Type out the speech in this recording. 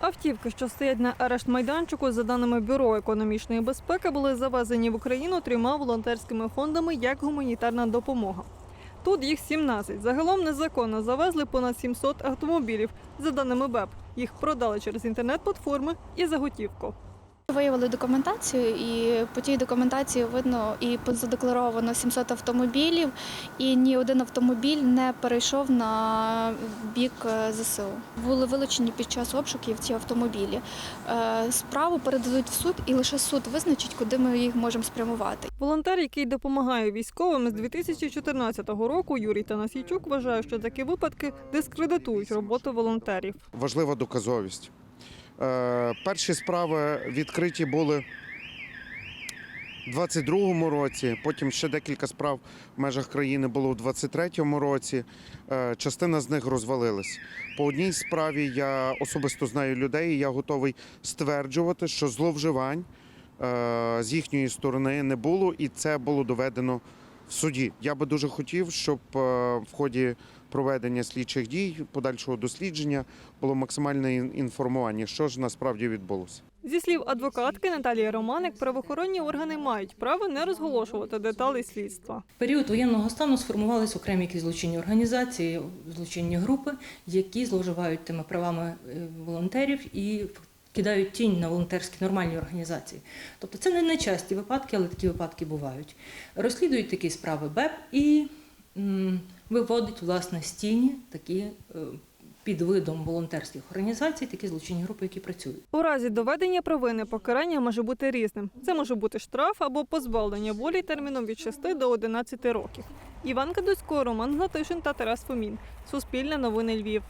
Автівки, що стоять на арешт майданчику, за даними Бюро економічної безпеки, були завезені в Україну трьома волонтерськими фондами як гуманітарна допомога. Тут їх 17. Загалом незаконно завезли понад 700 автомобілів. За даними БЕП, їх продали через інтернет-платформи і за готівку. Виявили документацію, і по тій документації видно і задекларовано 700 автомобілів, і ні один автомобіль не перейшов на бік е, ЗСУ. Були вилучені під час обшуків ці автомобілі. Е, Справу передадуть в суд, і лише суд визначить, куди ми їх можемо спрямувати. Волонтер, який допомагає військовим з 2014 року, Юрій Танасійчук вважає, що такі випадки дискредитують роботу волонтерів. важлива доказовість. Е, перші справи відкриті були у 22-му році, потім ще декілька справ в межах країни було у 23-му році. Е, частина з них розвалилась. По одній справі я особисто знаю людей, і я готовий стверджувати, що зловживань е, з їхньої сторони не було, і це було доведено в суді. Я би дуже хотів, щоб е, в ході проведення слідчих дій, подальшого дослідження було максимальне інформування, що ж насправді відбулося. Зі слів адвокатки Наталії Романик, правоохоронні органи мають право не розголошувати деталі слідства. В період воєнного стану сформувалися окремі якісь злочинні організації, злочинні групи, які зловживають тими правами е, волонтерів і кидають тінь на волонтерські нормальні організації. Тобто це не нечасті випадки, але такі випадки бувають. Розслідують такі справи БЕП і м, виводить власне з тіні такі е, під видом волонтерських організацій, такі злочинні групи, які працюють. У разі доведення провини покарання може бути різним. Це може бути штраф або позбавлення волі терміном від 6 до 11 років. Іван Кадусько, Роман Гнатишин та Тарас Фомін. Суспільне новини Львів.